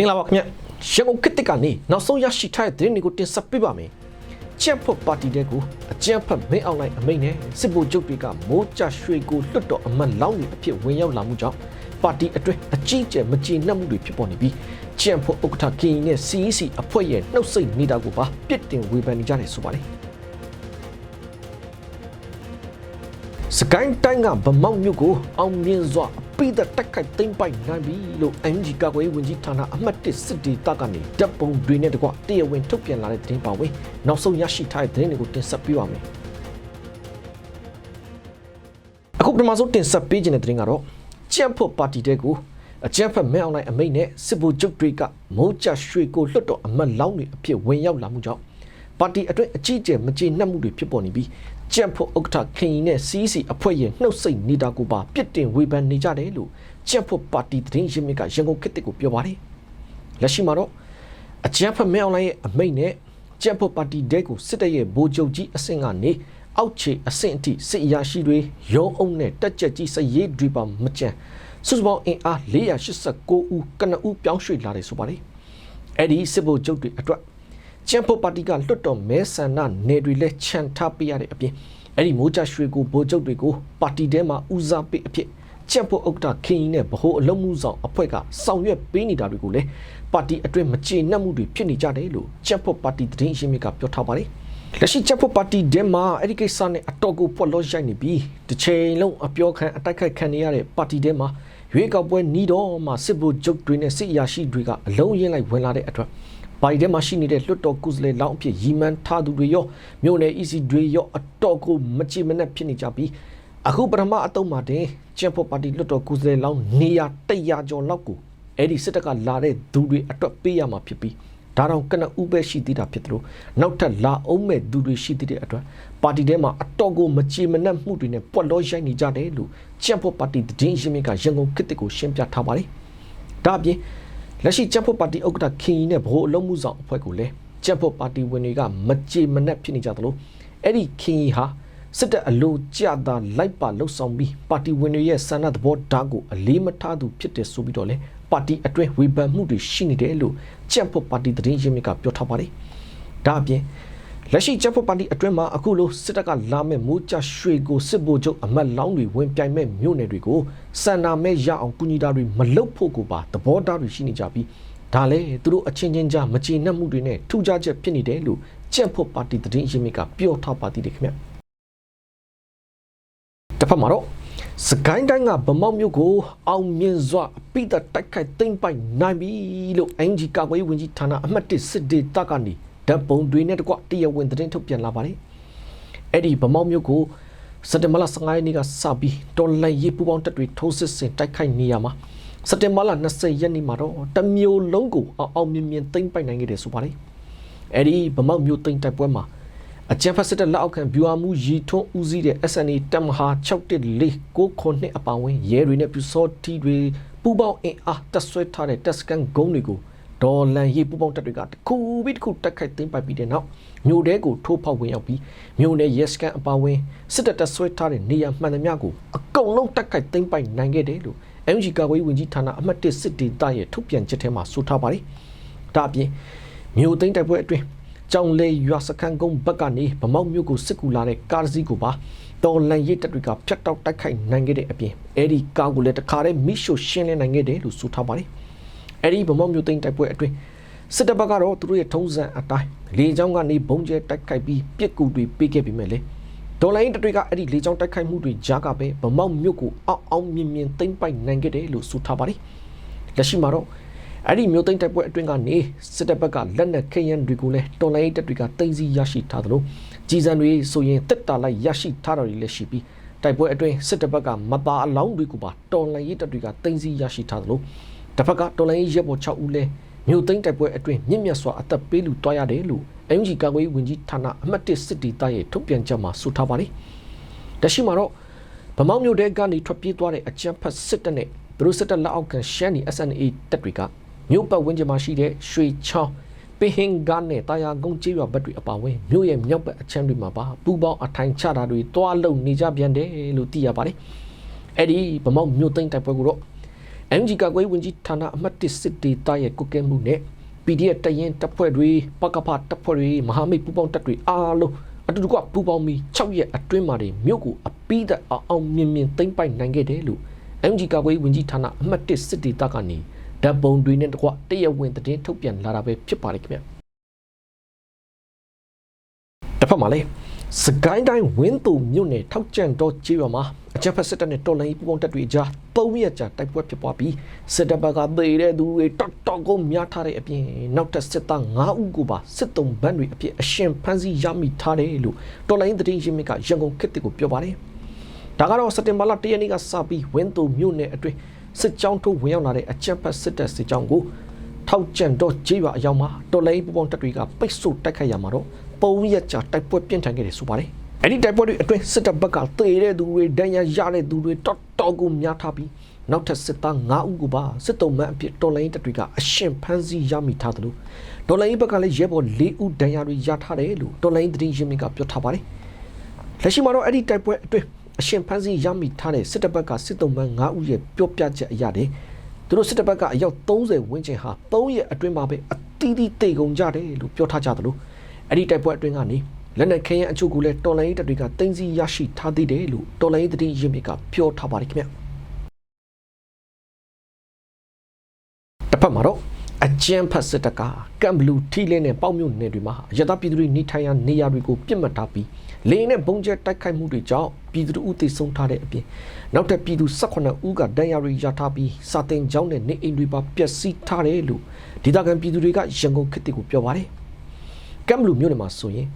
မင်္ဂလာပါခင်ဗျရန်ကုန်ခေတ်တစ်ကနေနောက်ဆုံးရရှိထားတဲ့သတင်းတွေကိုတင်ဆက်ပေးပါမယ်ကြက်ဖို့ပါတီတဲ့ကိုအကြမ်းဖက်မင်းအောင်လိုက်အမိန့်နဲ့စစ်ဗိုလ်ချုပ်တွေကမိုးကြရွှေကိုလွတ်တော်အမတ်လောင်းတွေအဖြစ်ဝင်ရောက်လာမှုကြောင့်ပါတီအတွင်းအကြီးအကျယ်မကျေနပ်မှုတွေဖြစ်ပေါ်နေပြီးကြက်ဖို့ဥက္ကဋ္ဌကင်းနဲ့ CEC အဖွဲ့ရဲ့နှုတ်ဆက်နေတာကိုပါပြစ်တင်ဝေဖန်နေကြတယ်ဆိုပါလေစကိုင်းတိုင်းကဗမောက်မြို့ကိုအောင်မြင်စွာအ ပိသက်တက်ခိုက်သိမ်းပိုက်နိုင်ပြီလို့ MG ကာကွယ်ရေးဝန်ကြီးဌာနအမှတ်1စစ်ဒေသကနေတပ်ပုံတွေနဲ့တကွတရားဝင်ထုတ်ပြန်လာတဲ့သတင်းပါဝင်နောက်ဆုံးရရှိထားတဲ့သတင်းတွေကိုတင်ဆက်ပေးပါမယ်အခုပထမဆုံးတင်ဆက်ပေးခြင်းတဲ့သတင်းကတော့ကြံ့ဖို့ပါတီတဲ့ကိုအကြံ့ဖက်မဲအောင်လိုက်အမိန့်နဲ့စစ်ဗိုလ်ချုပ်တွေကမိုးကြရွှေကိုလွတ်တော်အမတ်လောင်းတွေအဖြစ်ဝင်ရောက်လာမှုကြောင့်ပါတီအတွင်းအကြီးအကျယ်မကျေနပ်မှုတွေဖြစ်ပေါ်နေပြီး ကြံ့ဖို့ဥက္ကဋ္ဌခင်ရင်နဲ့ CEC အဖွဲ့ရဲ့နှုတ်ဆက်နေတာကိုပါပြစ်တင်ဝေဖန်နေကြတယ်လို့ကြံ့ဖို့ပါတီသတင်းရင်းမြစ်ကရန်ကုန်ခေတ်ကိုပြောပါတယ်လက်ရှိမှာတော့အကြံ့ဖက်မဲအောင်လိုက်ရဲ့အမိန့်နဲ့ကြံ့ဖို့ပါတီတဲကိုစစ်တပ်ရဲ့ဗိုလ်ချုပ်ကြီးအဆင့်ကနေအောက်ခြေအဆင့်အထိစစ်အရာရှိတွေရုံးအုပ်နဲ့တက်ကြက်ကြီးစရေးတွေပါမကြံစုစုပေါင်းအင်အား489ဦးကနဦးပြောင်းရွှေ့လာတယ်ဆိုပါတယ်အဲ့ဒီစစ်ဗိုလ်ချုပ်တွေအတွက် ချမ်ပိုပါတီကလွတ်တော်မဲဆန္ဒနယ်တွေလည်းခြံထားပေးရတဲ့အပြင်အဲ့ဒီမိုးချရွှေကိုဗိုလ်ချုပ်တွေကိုပါတီထဲမှာဦးစားပေးအဖြစ်ချမ်ပိုဥက္ကဋ္ဌခင်ကြီးနဲ့ဗဟိုအလုံးမှုဆောင်အဖွဲ့ကဆောင်ရွက်ပေးနေတာတွေကိုလည်းပါတီအတွင်းမကျေနပ်မှုတွေဖြစ်နေကြတယ်လို့ချမ်ပိုပါတီသတင်းရင်းမြစ်ကပြောထားပါတယ်လက်ရှိချက်ဖို့ပါတီဒဲမှာအဲ့ဒီကိစ္စနဲ့အတော်ကိုပွက်လို့ရိုက်နေပြီးတစ်ချိန်လုံးအပြောခံအတိုက်ခိုက်ခံနေရတဲ့ပါတီဒဲမှာရွေးကောက်ပွဲနီးတော့မှစစ်ဗိုလ်ချုပ်တွေနဲ့စစ်အရာရှိတွေကအလုံးရင်းလိုက်ဝင်လာတဲ့အတွက် ပါတီဒဲမှာရှိနေတဲ့လွတ်တော်ကုစလေလောင်းအဖြစ်ရီမန်ထားသူတွေရောမြို့နယ် EC တွေရောအတော်ကိုမကြည်မနှက်ဖြစ်နေကြပြီးအခုပထမအတုံးမှာတင်ချက်ဖို့ပါတီလွတ်တော်ကုစလေလောင်းနေရ100ကျော်လောက်ကိုအဲ့ဒီစစ်တပ်ကလာတဲ့သူတွေအတွက်ပေးရမှာဖြစ်ပြီးဒါတော့ကနဦးပဲရှိသေးတာဖြစ်တယ်လို့နောက်ထပ်လာအောင်မဲ့သူတွေရှိသေးတဲ့အတွက်ပါတီထဲမှာအတော်ကိုမချေမနှက်မှုတွေနဲ့ပွက်လို့ရိုက်နေကြတယ်လို့ချမ်ဖို့ပါတီတည်င်းရင်းမြစ်ကရန်ကုန်ခေတ်တစ်ကိုရှင်းပြထားပါတယ်။ဒါအပြင် လက်ရှိချမ်ဖို့ပါတီဥက္ကဋ္ဌခင်ကြီးနဲ့ဗဟိုအလုံးမှုဆောင်အဖွဲ့ကိုလည်းချမ်ဖို့ပါတီဝင်တွေကမချေမနှက်ဖြစ်နေကြသလိုအဲ့ဒီခင်ကြီးဟာစစ်တပ်အလို့ကြတာလိုက်ပါလှုပ်ဆောင်ပြီးပါတီဝင်တွေရဲ့ဆန္ဒသဘောဓာတ်ကိုအလေးမထားသူဖြစ်တယ်ဆိုပြီးတော့လေပါတီအတွင်းဝေဖန်မှုတွေရှိနေတယ်လို့ကြံ့ဖို့ပါတီသတင်းရင်းမြစ်ကပြောထားပါတယ်။ဒါအပြင် လက်ရှိကြံ့ဖို့ပါတီအတွင်းမှာအခုလိုစစ်တပ်ကလာမဲ့မိုးကြရွှေကိုစစ်ဗိုလ်ချုပ်အမတ်လောင်းတွေဝင်ပြိုင်မဲ့မြို့နယ်တွေကိုစန္ဒာမဲ့ရအောင်ကုညီတာတွေမလုပ်ဖို့ကိုပါသဘောထားတွေရှိနေကြပြီးဒါလည်းသူတို့အချင်းချင်းကြားမကျေနပ်မှုတွေနဲ့ထူးခြားချက်ဖြစ်နေတယ်လို့ကြံ့ဖို့ပါတီသတင်းရင်းမြစ်ကပြောထားပါသေးတယ်ခင်ဗျ။တစ်ဖက်မှာတော့စကိုင်းတိုင်းကဗမောက်မြို့ကိုအောင်မြင်စွာအပိတတိုက်ခိုက်သိမ်းပိုက်နိုင်ပြီလို့အင်ဂျီကာကွယ်ရေးဝန်ကြီးဌာနအမှတ်1စစ်ဒေသကနေ ဓာတ်ပုံတွေနဲ့တကွတရားဝင်သတင်းထုတ်ပြန်လာပါတယ်။အဲ့ဒီဗမောက်မြို့ကိုစက်တင်ဘာလ15ရက်နေ့ကစပြီးတော်လိုင်းရေးပူပေါင်းတပ်တွေထိုးစစ်ဆင်တိုက်ခိုက်နေရမှာစက်တင်ဘာလ20ရက်နေ့မှာတော့တမျိုးလုံးကိုအောင်မြင်မြင်သိမ်းပိုက်နိုင်ခဲ့တယ်ဆိုပါတယ်။အဲ့ဒီဗမောက်မြို့သိမ်းတိုက်ပွဲမှာအကြံဖက်စစ်တပ်လက်အောက်ခံဗျူဟာမှုရီထွန်းဦးစီးတဲ့ SNA တပ်မဟာ614 9ခုနှစ်အပါဝင်ရဲတွေနဲ့ပြူစောတီတွေပူပေါင်းအင်အားတက်ဆွဲထားတဲ့တက်စကန်ဂုံးတွေကို ဒေါ်လန်ရေးပူပေါင်းတပ်တွေကတခုပြီးတခုတက်ခိုက်သိမ်းပိုက်ပြီးတဲ့နောက်မြို့တဲကိုထိုးဖောက်ဝင်ရောက်ပြီးမြို့နယ်ရဲစကန်အပါဝင်စစ်တပ်တက်ဆွဲထားတဲ့နေရာမှန်သမျှကိုအကုန်လုံးတက်ခိုက်သိမ်းပိုက်နိုင်ခဲ့တယ်လို့ MG ကာကွယ်ရေးဝန်ကြီးဌာနအမှတ်1စစ်ဒေသရဲ့ထုတ်ပြန်ချက်ထဲမှာဆိုထားပါတယ်။ဒါအပြင်မြို့သိမ်းတိုက်ပွဲအတွင်းကြောင်လေရွာစခန်းကုန်းဘက်ကနေဗမောက်မြို့ကိုစစ်ကူလာတဲ့ကားစီးကိုပါတော်လန်ရိတ်တပ်တွေကဖြတ်တောက်တိုက်ခိုက်နိုင်ခဲ့တဲ့အပြင်အဲဒီကားကိုလည်းတခါတည်းမိရှို့ရှင်းလင်းနိုင်ခဲ့တယ်လို့ဆိုထားပါတယ်။ အဲဒီဗမောက်မြို့သိမ်းတိုက်ပွဲအတွင်းစစ်တပ်ဘက်ကတော့သူတို့ရဲ့ထုံးစံအတိုင်းလေကြောင်းကနေဘုံကျဲတိုက်ခိုက်ပြီးပြစ်ကူတွေပေးခဲ့ပြီးမဲ့လေဒေါ်လာရင်းတပ်တွေကအဲ့ဒီလေကြောင်းတိုက်ခိုက်မှုတွေကြားကပဲဗမောက်မြို့ကိုအောက်အောင်မြင်မြင်သိမ်းပိုက်နိုင်ခဲ့တယ်လို့ဆိုထားပါတယ်။လက်ရှိမှာတော့အဲ့ဒီမျိုးသိမ်းတိုက်ပွဲအတွင်းကနေစစ်တပ်ဘက်ကလက်နက်ခဲယမ်းတွေကိုလည်းတော်လိုင်းတပ်တွေကတင်စီရရှိထားသလိုကြီးစံတွေဆိုရင်တက်တာလိုက်ရရှိထားတာတွေလည်းရှိပြီးတိုက်ပွဲအတွင်းစစ်တပ်ဘက်ကမသားအလောင်းတွေကိုပါတော်လိုင်းတပ်တွေကတင်စီရရှိထားသလို တစ်ဖက်ကတော်လိုင်းရဲဘော်6ဦးလည်းမြို့သိမ်းတိုက်ပွဲအတွင်းမြင့်မြတ်စွာအသက်ပေးလူတွားရတယ်လို့အင်ဂျီကာကွယ်ဝင်ကြီးဌာနအမှတ်1စစ်တီသားရဲ့ထုတ်ပြန်ချက်မှာဆိုထားပါတယ်။တရှိမှာတော့ဗမောက်မြို့တဲကနေထွက်ပြေးသွားတဲ့အကြမ်းဖက်စစ်တပ်နဲ့သူတို့စစ်တပ်လက်အောက်ခံရှမ်းနီ SNA တပ်တွေကမြို့ပတ်ဝန်းကျင်မှာရှိတဲ့ရွှေချောင်းပင်ဟင်ကနဲ့တာယာကုန်းကျေးရွာဘက်တွေအပါအဝင်မြို့ရဲ့မြောက်ဘက်အချမ်းတွေမှာပါပူပေါင်းအထိုင်ချတာတွေတွားလုံနေကြပြန်တယ်လို့သိရပါတယ်။အဲ့ဒီဗမောက်မြို့သိမ်းတိုက်ပွဲကိုတော့ MG ကကွေးဝင်ကြီးဌာနအမှတ်1စစ်ဒေသရဲ့ကုကဲမှုနဲ့ PDF တရင်တပ်ဖွဲ့တွေပကဖတပ်ဖွဲ့တွေမဟာမိတ်ပူးပေါင်းတပ်တွေအားလုံးအတူတကွပူးပေါင်းပြီး6ရက်အတွင်းမှာတွေမြို့ကိုအပိသက်အောင်အောင်မြင်မြင်သိမ်းပိုက်နိုင်ခဲ့တယ်လို့ MG ကကွေးဝင်ကြီးဌာနအမှတ်1စစ်ဒေသကနေဓာတ်ပုံတွေနဲ့တကွတရဝင်းသတင်းထုတ်ပြန်လာတာပဲဖြစ်ပါလိမ့်ခင်ဗျတစ်ဖက်မှာလည်း စကိုင်းတိုင်းဝင်းသူမြို့နယ်ထောက်ကြံတော်ကျေးရွာမှာအကြမ်းဖက်စစ်တပ်နဲ့တော်လိုင်းပူပေါင်းတပ်တွေကြား၃ရက်ကြာတိုက်ပွဲဖြစ်ပွားပြီးစစ်တပ်ဘက်ကသေတဲ့သူတွေတော်တော်ကိုများထားတဲ့အပြင်နောက်ထပ်စစ်သား၅ဦးကိုပါစစ်တုံးဘန်းတွေအဖြစ်အရှင်ဖမ်းဆီးရမိထားတယ်လို့တော်လိုင်းသတင်းရင်းမြစ်ကရန်ကုန်ခေတ်ကိုပြောပါတယ်။ဒါကတော့စက်တင်ဘာလ၁ရက်နေ့ကစပြီးဝင်းသူမြို့နယ်အတွင်းစစ်ကြောင်းထိုးဝင်ရောက်လာတဲ့အကြမ်းဖက်စစ်တပ်စစ်ကြောင်းကို ထောက်ကြံတော့ကြေးရွာအရောက်မှာတော်လိုင်းပူပေါင်းတပ်တွေကပိတ်ဆို့တိုက်ခိုက်ရမှာတော့ပုံရက်ကြာတိုက်ပွဲပြင်းထန်ခဲ့တယ်ဆိုပါတယ်။အဲ့ဒီတိုက်ပွဲတွေအတွင်းစစ်တပ်ဘက်ကသေတဲ့သူတွေဒဏ်ရာရတဲ့သူတွေတော်တော်ကိုများထားပြီးနောက်ထပ်စစ်သား9ဦးကိုပါစစ်တုံးမှန်အဖြစ်တော်လိုင်းတပ်တွေကအရှင်ဖမ်းဆီးရမိထားတယ်လို့တော်လိုင်းဘက်ကလည်းရဲဘော်၄ဦးဒဏ်ရာတွေရထားတယ်လို့တော်လိုင်းသတင်းရင်းမြစ်ကပြောထားပါတယ်။လက်ရှိမှာတော့အဲ့ဒီတိုက်ပွဲအတွင်းအရှင်ဖမ်းဆီးရမိထားတဲ့စစ်တပ်ဘက်ကစစ်တုံးမှန်9ဦးရဲ့ပြောပြချက်အရတဲ့ သူတို့စစ်တပ်ဘက်ကအယောက်30ဝန်းကျင်ဟာ3ရက်အတွင်းမှာပဲအတီးတီးတိတ်ကုန်ကြတယ်လို့ပြောထားကြတယ်လို့အဲ့ဒီတိုက်ပွဲအတွင်းကနေလက်နက်ခဲယမ်းအချို့ကိုလည်းတော်လိုင်းရေးတပ်တွေကတင်စီရရှိထားသေးတယ်လို့တော်လိုင်းရေးတတိရင်းမြစ်ကပြောထားပါတယ်ခင်ဗျတစ်ဖက်မှာတော့ အကျန်းဖတ်စစ်တပ်ကကမ်ဘလူးထီလင်းနဲ့ပေါ့မြို့နယ်တွေမှာရတပြည်သူတွေနေထိုင်ရာနေရာတွေကိုပြစ်မှတ်ထားပြီးလေနဲ့ဘုံကျဲတိုက်ခိုက်မှုတွေကြောင့်ပြည်သူဦးသိဆုံးထားတဲ့အပြင်နောက်ထပ်ပြည်သူ18ဦးကဒဏ်ရာတွေရထားပြီးစာတင်ကျောင်းနဲ့နေအိမ်တွေပါပျက်စီးထားတယ်လို့ဒေသခံပြည်သူတွေကရန်ကုန်ခေတ်ကိုပြောပါတယ်ကမ်ဘလူးမြို့နယ်မှာဆိုရင်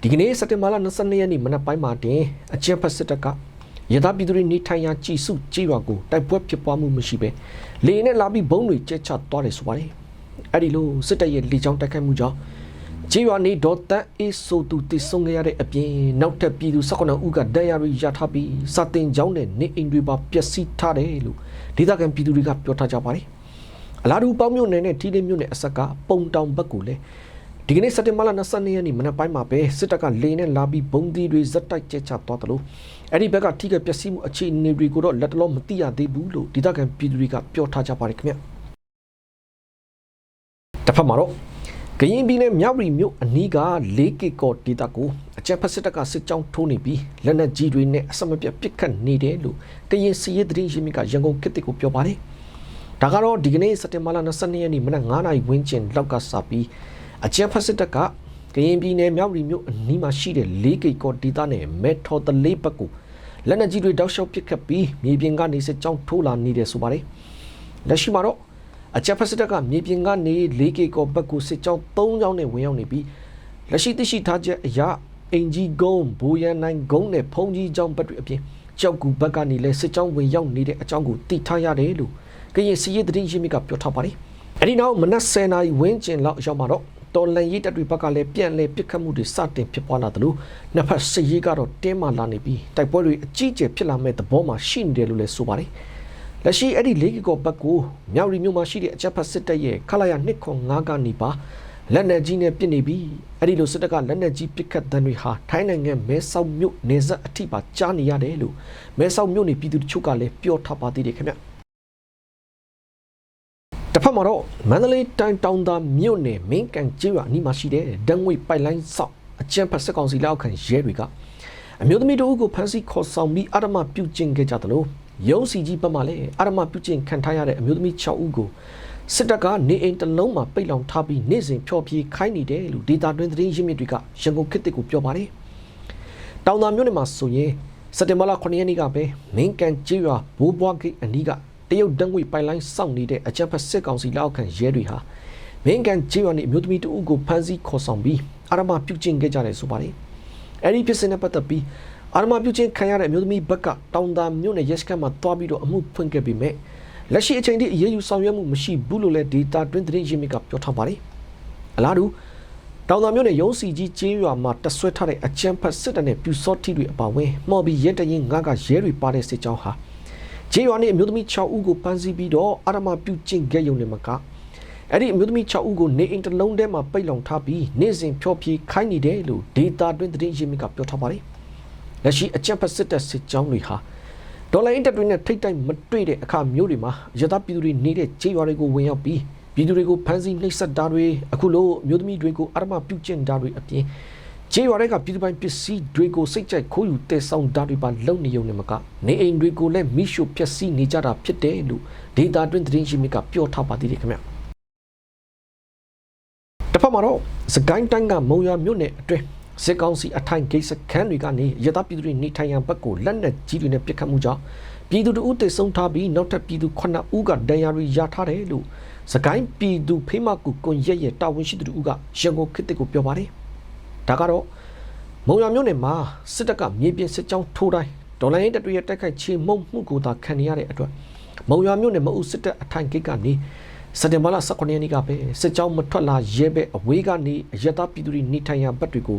ဒီကနေ့စက်တင်ဘာလ22ရက်နေ့မနက်ပိုင်းမှာတင်အကျန်းဖတ်စစ်တပ်ကရသပြည်သူတွေနေထိုင်ရာကြည်စုကြေးရွာကိုတိုက်ပွဲဖြစ်ပွားမှုမရှိပဲလေနဲ့လာပြီးဘုံတွေကျဲချသွားတယ်ဆိုပါတယ် အဲ့ဒီလိုစစ်တပ်ရဲ့လေကြောင်းတိုက်ခိုက်မှုကြောင့်ကြေးရွာနေဒေါ်တန်အေးဆိုသူတည်ဆုံခဲ့ရတဲ့အပြင်နောက်ထပ်ပြည်သူ19ဦးကဒဏ်ရာတွေရထားပြီးစာတင်ကျောင်းနဲ့နေအိမ်တွေပါပျက်စီးထားတယ်လို့ဒေသခံပြည်သူတွေကပြောထားကြပါတယ်အလားတူပေါင်းမြို့နယ်နဲ့ထီးလင်းမြို့နယ်အဆက်ကပုံတောင်ဘက်ကိုလည်းဒီကနေ့စက်တင်ဘာလ22ရက်နေ့မနက်ပိုင်းမှာပဲစစ်တပ်ကလေနဲ့လာပြီးဘုံသီးတွေဇက်တိုက်ကျဲချသွားတယ်လို့အဲ့ဒီဘက်ကထိခိုက်ပျက်စီးမှုအခြေအနေတွေကိုတော့လက်တလုံးမသိရသေးဘူးလို့ဒေသခံပြည်သူတွေကပြောထားကြပါတယ်ခင်ဗျ တစ်ဖက်မှာတော့ကရင်ပြည်နယ်မြောက်ရီမြို့အနီးက 4K ကော်ဒေတာကိုအကြက်ဖက်စစ်တပ်ကစစ်ကြောင်းထိုးနေပြီးလက်နက်ကြီးတွေနဲ့အစမပြတ်ပစ်ခတ်နေတယ်လို့ကရင်စီရေးသတင်းရင်းမြစ်ကရန်ကုန်ခေတ်ကိုပြောပါတယ်ဒါကတော့ဒီကနေ့စက်တင်ဘာလ22ရက်နေ့မနက်9:00နာရီဝန်းကျင်လောက်ကစပြီးအကြံဖက်စစ်တပ်ကကရင်ပြည်နယ်မြောက်ရီမြို့အနီးမှာရှိတဲ့၄ကိတ်ကောဒေသနဲ့မဲထော်တလေးဘက်ကိုလက်နက်ကြီးတွေတောက်လျှောက်ပစ်ခတ်ပြီးမြေပြင်ကနေစစ်ကြောင်းထိုးလာနေတယ်ဆိုပါတယ်လက်ရှိမှာတော့ အကြံဖက်စစ်တပ်ကမြေပြင်ကနေ၄ကိတ်ကောဘက်ကိုစစ်ကြောင်း၃ကြောင်းနဲ့ဝင်ရောက်နေပြီးလက်ရှိသိရှိထားချက်အရအင်ဂျီဂုံးဘူရန်နိုင်ဂုံးနဲ့ဖုံကြီးကြောင်းဘက်တွေအပြင်ကြောက်ကူဘက်ကနေလဲစစ်ကြောင်းဝင်ရောက်နေတဲ့အကြောင်းကိုသိထားရတယ်လို့ကရင်စီရေးသတင်းရင်းမြစ်ကပြောထားပါတယ်အဲဒီနောက်မနက်10:00နာရီဝန်းကျင်လောက်ရောက်မှာတော့တော်လန်ရေးတပ်တွေဘက်ကလည်းပြန်လည်ပစ်ခတ်မှုတွေစတင်ဖြစ်ပွားလာသလိုနှစ်ဖက်စစ်ရေးကတော့တင်းမာလာနေပြီးတိုက်ပွဲတွေအကြီးအကျယ်ဖြစ်လာမဲ့သဘောမှာရှိနေတယ်လို့လည်းဆိုပါတယ်။ လက်ရှိအဲ့ဒီလေးကီကောဘက်ကိုမြောက်ရီမြို့မှာရှိတဲ့အကြက်ဖက်စစ်တပ်ရဲ့ခလာရ205ကနေပါလက်နက်ကြီးနဲ့ပစ်နေပြီးအဲ့ဒီလိုစစ်တပ်ကလက်နက်ကြီးပစ်ခတ်တဲ့တွေဟာထိုင်းနိုင်ငံမဲဆောက်မြို့နေဆက်အထိပါကြားနေရတယ်လို့မဲဆောက်မြို့နေပြည်သူတချို့ကလည်းပြောထားပါသေးတယ်ခင်ဗျ။တစ်ဖက်မှာတော့မန္တလေးတိုင်းတောင်သာမြို့နယ်မင်းကန်ကျေးရွာအနီးမှာရှိတဲ့ဒန်ငွေပိုက်လိုင်းဆောက်အကျန်းဖက်စစ်ကောင်စီလက်အောက်ခံရဲတွေကအမျိုးသမီးတို့ကိုဖမ်းဆီးခေါ်ဆောင်ပြီးအာရမပြုတ်ကျင့်ခဲ့ကြတယ်လို့ ရုံးစီကြီးဘက်မှလည်းအာရမပြုတ်ကျင့်ခံထားရတဲ့အမျိုးသမီး6ဦးကိုစစ်တပ်ကနေအိမ်တစ်လုံးမှာပိတ်လောင်ထားပြီးနေ့စဉ်ဖျော်ဖြေခိုင်းနေတယ်လို့ဒေတာတွင်သတင်းရင်းမြစ်တွေကရန်ကုန်ခေတ်ကိုပြောပါတယ်။တောင်သာမြို့နယ်မှာဆိုရင်စက်တင်ဘာလ9ရက်နေ့ကပဲမင်းကန်ကျေးရွာဘိုးဘွားဂိတ်အနီးကတရုတ်တန်းငွေပိုင်လိုင်းစောင့်နေတဲ့အကြံဖက်စစ်ကောင်စီလက်အောက်ခံရဲတွေဟာမင်းကန်ကျေးရွာနေအမျိုးသမီးတဦးကိုဖမ်းဆီးခေါ်ဆောင်ပြီးအာရမပြုတ်ကျင့်ခဲ့ကြတယ်ဆိုပါတယ်။အဲဒီဖြစ်စဉ်နဲ့ပတ်သက်ပြီး အာရမပြုတ်ကျင့်ခံရတဲ့အမျိုးသမီးဘက်ကတောင်သာမြို့နယ်ရဲစခန်းမှာတွားပြီးတော့အမှုဖွင့်ခဲ့ပြီးမြဲလက်ရှိအချိန်ထိအရေးယူဆောင်ရွက်မှုမရှိဘူးလို့လည်းဒေတာတွင်းသတင်းရင်းမြစ်ကပြောထားပါတယ်။အလားတူတောင်သာမြို့နယ်ရုံးစီကြီးကျေးရွာမှာတဆွဲထားတဲ့အကြံဖက်စစ်တပ်နဲ့ပြူစောတိတွေအပါအဝင်မော်ဘီရဲတရင်ငါးကရဲတွေပါတဲ့စစ်ကြောင်းဟာဂျေရွာနေအမျိုးသမီး6ဦးကိုဖမ်းဆီးပြီးတော့အာရမပြုကျင့်ခဲ့ရုံနဲ့မကအဲ့ဒီအမျိုးသမီး6ဦးကိုနေအိမ်တစ်လုံးထဲမှာပိတ်လောင်ထားပြီးနေ့စဉ်ဖြောပြခိုင်းနေတယ်လို့ဒေတာတွင်သတင်းရင်းမြစ်ကပြောထားပါတယ်။ လက်ရှိအကြံဖက်စစ်တပ်စစ်ကြောင်းတွေဟာဒေါ်လာအင်တက်တွေနဲ့ထိတ်တိုက်မတွေ့တဲ့အခါမျိုးတွေမှာရသပြည်သူတွေနေတဲ့ခြေရွာတွေကိုဝင်ရောက်ပြီးပြည်သူတွေကိုဖမ်းဆီးနှိပ်စက်တာတွေအခုလိုမျိုးသမီးတွေကိုအရမပြုတ်ကျင့်တာတွေအပြင်ခြေရွာတွေကပြည်သူပိုင်ပစ္စည်းတွေကိုစိတ်ကြိုက်ခိုးယူတဲဆောင်တာတွေပါလုံနေုံနဲ့မကနေအိမ်တွေကိုလည်းမိရှုဖျက်ဆီးနေကြတာဖြစ်တယ်လို့ဒေတာတွင်သတင်းရှိမြစ်ကပြောထားပါသေးတယ်ခင်ဗျတစ်ဖက်မှာတော့စကိုင်းတိုင်းကမုံရွာမြို့နယ်အတွင်း စစ်ကောင်စီအထိုင်ဂိတ်စခန်းတွေကနေရသပြည်သူတွေနေထိုင်ရန်ဘက်ကိုလက်နက်ကြီးတွေနဲ့ပစ်ခတ်မှုကြောင့်ပြည်သူတို့တိတ်ဆုံးထားပြီးနောက်ထပ်ပြည်သူ9ဦးကဒဏ်ရာတွေရထားတယ်လို့စကိုင်းပြည်သူဖိမကူကွန်ရက်ရဲ့တာဝန်ရှိသူတို့ကရန်ကုန်ခေတ်ကိုပြောပါတယ်ဒါကတော့မုံရွာမြို့နယ်မှာစစ်တပ်ကမြေပြင်စစ်ကြောင်းထိုးတိုင်းဒေါ်လာရင်းတပ်တွေရဲ့တိုက်ခိုက်ချေမှုန်းမှုကိုသာခံနေရတဲ့အတွက်မုံရွာမြို့နယ်မအုပ်စစ်တပ်အထိုင်ဂိတ်ကနေ စက်တင်ဘာလ18ရက်နေ့ကပဲစစ်ကြောင်းမထွက်လာရဲပဲအဝေးကနေအရတာပြည်သူတွေနေထိုင်ရာဘက်တွေကို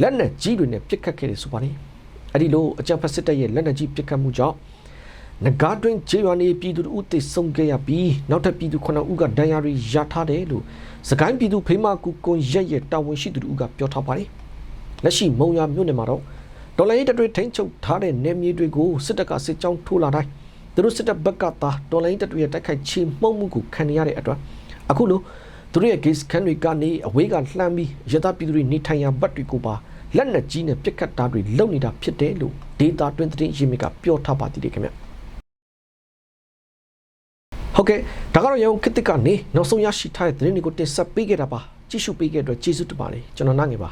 လက်နက်ကြီးတွေနဲ့ပစ်ခတ်ခဲ့တယ်ဆိုပါတယ်အဲ့ဒီလိုအကြမ်းဖက်စစ်တပ်ရဲ့လက်နက်ကြီးပစ်ခတ်မှုကြောင့်ငကားတွင်ခြေရွာနေပြည်သူတို့တိတ်ဆုံးခဲ့ရပြီးနောက်ထပ်ပြည်သူ9ဦးကဒဏ်ရာတွေရထားတယ်လို့စကိုင်းပြည်သူဖိမကူကွန်ရက်ရဲ့တာဝန်ရှိသူတို့ကပြောထားပါတယ်လက်ရှိမုံရွာမြို့နယ်မှာတော့ဒေါ်လာရေးတပ်တွေထိန်းချုပ်ထားတဲ့နေမြေတွေကိုစစ်တပ်ကစစ်ကြောင်းထိုးလာတိုင်း သူတို့စစ်တပ်ဘက်ကသာဒေါ်လာရေးတပ်တွေရဲ့တိုက်ခိုက်ချေမှုန်းမှုကိုခံနေရတဲ့အတွက်အခုလိုသူတို့ရဲ့ case ခန်းတွေကနေအဝေးကလှမ်းပြီးရသပြည်သူတွေနေထိုင်ရာဘက်တွေကိုပါလက်နက်ကြီးနဲ့ပစ်ခတ်တာတွေလုပ်နေတာဖြစ်တယ်လို့ဒေတာတွင်သတင်းရင်းမြစ်ကပြောထားပါသေးတယ်ခင်ဗျဟုတ်ကဲ့ဒါကတော့ရောင်ခစ်တစ်ကနေနောက်ဆုံးရရှိထားတဲ့သတင်းတွေကိုတင်ဆက်ပေးခဲ့တာပါကြည့်ရှုပေးခဲ့တဲ့အတွက်ကျေးဇူးတင်ပါတယ်ကျွန်တော်နားငယ်ပါ